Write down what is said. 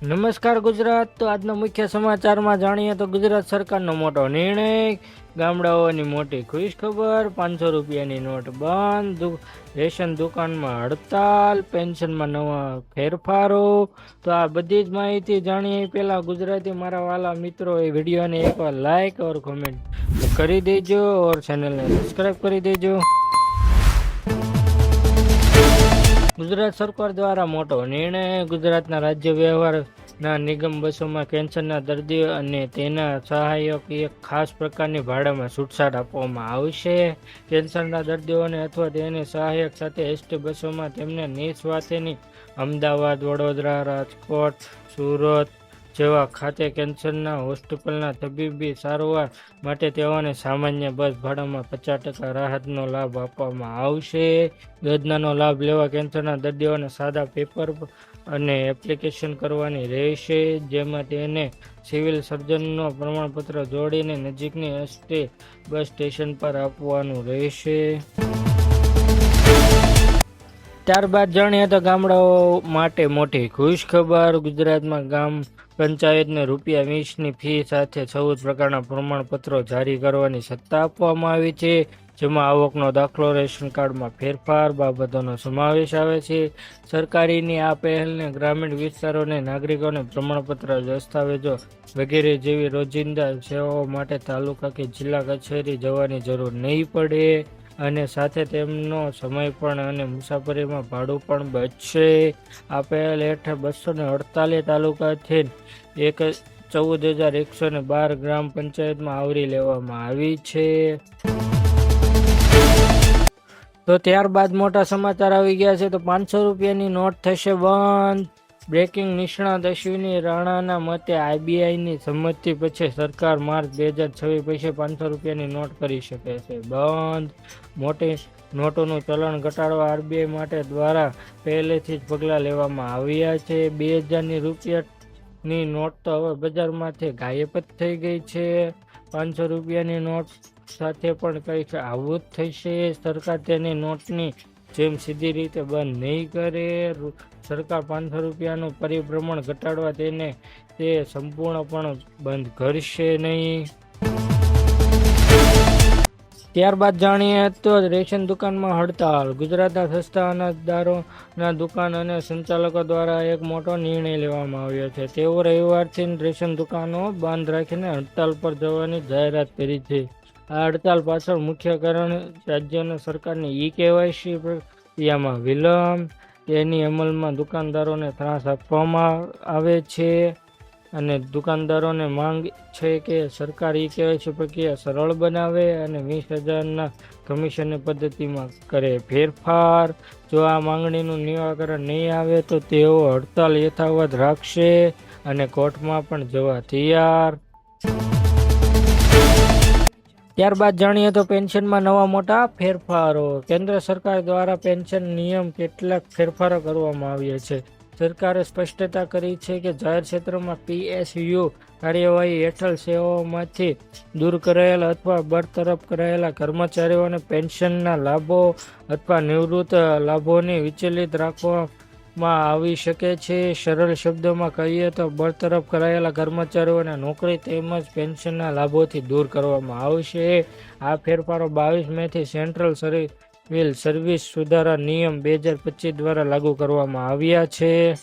નમસ્કાર ગુજરાત. તો આજના મુખ્ય સમાચારમાં જાણીએ તો ગુજરાત સરકારનો મોટો નિર્ણય, ગામડાઓની મોટી ખુશ ખબર પાંચસો રૂપિયાની નોટ બંધ રેશન દુકાનમાં હડતાલ, પેન્શનમાં નવા ફેરફારો. તો આ બધી જ માહિતી જાણીએ. પહેલાં ગુજરાતી મારા વાલા મિત્રો એ વિડીયોને એકવાર લાઇક ઓર કોમેન્ટ કરી દેજો, ઓર ચેનલને સબસ્ક્રાઈબ કરી દેજો. ગુજરાત સરકાર દ્વારા મોટો નિર્ણય ગુજરાતના રાજ્ય વ્યવહારના નિગમ બસોમાં કેન્સરના દર્દીઓ અને તેના સહાયક એક ખાસ પ્રકારની ભાડામાં છૂટછાટ આપવામાં આવશે. કેન્સરના દર્દીઓને અથવા તેની સહાયક સાથે એસટી બસોમાં તેમને નિસ્વાથેની અમદાવાદ, વડોદરા, રાજકોટ, સુરત જેવા ખાતે કેન્સરના હોસ્પિટલના તબીબી સારવાર માટે તેઓને સામાન્ય બસ ભાડામાં પચાસ ટકા રાહતનો લાભ આપવામાં આવશે. યોજનાનો લાભ લેવા કેન્સરના દર્દીઓને સાદા પેપર અને એપ્લિકેશન કરવાની રહેશે, જેમાં તેને સિવિલ સર્જનનો પ્રમાણપત્ર જોડીને નજીકની એસટી બસ સ્ટેશન પર આપવાનું રહેશે. ત્યારબાદ જાણીએ તો ગામડાઓ માટે મોટી ખુશખબર. ગુજરાતમાં ગામ પંચાયતને રૂપિયા વીસની ફી સાથે ચૌદ પ્રકારના પ્રમાણપત્રો જારી કરવાની સત્તા આપવામાં આવી છે, જેમાં આવકનો દાખલો, રેશન કાર્ડમાં ફેરફાર બાબતોનો સમાવેશ આવે છે. સરકારીની આ પહેલને ગ્રામીણ વિસ્તારોને, નાગરિકોને પ્રમાણપત્ર, દસ્તાવેજો વગેરે જેવી રોજિંદા સેવાઓ માટે તાલુકા કે જિલ્લા કચેરી જવાની જરૂર નહીં પડે. અને સાથે તેમનો સમય પણ અને મુસાફરીમાં ભાડું પણ બચશે. આપેલ હેઠળ બસો ને અડતાલીસ તાલુકાથી એક ચૌદ હજાર એકસો ને બાર ગ્રામ પંચાયતમાં આવરી લેવામાં આવી છે. તો ત્યારબાદ મોટા સમાચાર આવી ગયા છે. તો પાંચસો રૂપિયાની નોટ થશે બંધ. બ્રેકિંગ નિષ્ણાત અશ્વિની રાણાના મતે આરબીઆઈની સંમતિ પછી સરકાર માર્ચ બે હજાર છવ્વીસ પછી પાંચસો રૂપિયાની નોટ કરી શકે છે. બંધ. મોટી નોટોનું ચલણ ઘટાડવા આરબીઆઈ માટે દ્વારા પહેલેથી જ પગલાં લેવામાં આવ્યા છે. બે હજારની રૂપિયાની નોટ તો હવે બજારમાંથી ગાયબ જ થઈ ગઈ છે. પાંચસો રૂપિયાની નોટ સાથે પણ કંઈક આવું જ થશે. સરકાર તેની નોટની જેમ સીધી રીતે બંધ નહીં કરે સરકાર પાંચસો રૂપિયાનું પરિભ્રમણ ઘટાડવા તેને તે સંપૂર્ણપણે બંધ કરશે નહીં. ત્યારબાદ જાણીએ તો રેશન દુકાનમાં હડતાલ. ગુજરાતના સસ્તા અનાજદારોના દુકાન અને સંચાલકો દ્વારા એક મોટો નિર્ણય લેવામાં આવ્યો છે. તેઓ રવિવારથી રેશન દુકાનો બંધ રાખીને હડતાલ પર જવાની જાહેરાત કરી છે. આ હડતાલ પાછળ મુખ્ય કારણ રાજ્યના સરકારની ઈ કેવાયસી પ્રક્રિયામાં વિલંબ. તેની અમલમાં દુકાનદારોને ત્રાસ આપવામાં આવે છે અને દુકાનદારોને માંગ છે કે સરકાર ઈ કેવાયસી પ્રક્રિયા સરળ બનાવે અને વીસ હજારના કમિશનની પદ્ધતિમાં કરે ફેરફાર. જો આ માંગણીનું નિરાકરણ નહીં આવે તો તેઓ હડતાલ યથાવત રાખશે અને કોર્ટમાં પણ જવા તૈયાર. ત્યારબાદ જાણીએ તો પેન્શનમાં નવા મોટા ફેરફારો. કેન્દ્ર સરકાર દ્વારા પેન્શન નિયમ કેટલાક ફેરફારો કરવામાં આવ્યા છે. સરકારે સ્પષ્ટતા કરી છે કે જાહેર ક્ષેત્રમાં પીએસયુ કાર્યવાહી હેઠળ સેવાઓમાંથી દૂર કરાયેલા અથવા બરતરફ કરાયેલા કર્મચારીઓને પેન્શનના લાભો અથવા નિવૃત્ત લાભોની વિચલિત રાખવામાં આવી શકે છે. સરળ શબ્દોમાં કહીએ તો બરતરફ કરાયેલા કર્મચારીઓને નોકરી તેમજ પેન્શનના લાભોથી દૂર કરવામાં આવશે. આ ફેરફારો બાવીસ મેથી સેન્ટ્રલ સિવિલ સર્વિસ સુધારા નિયમ બે હજાર પચીસ દ્વારા લાગુ કરવામાં આવ્યા છે.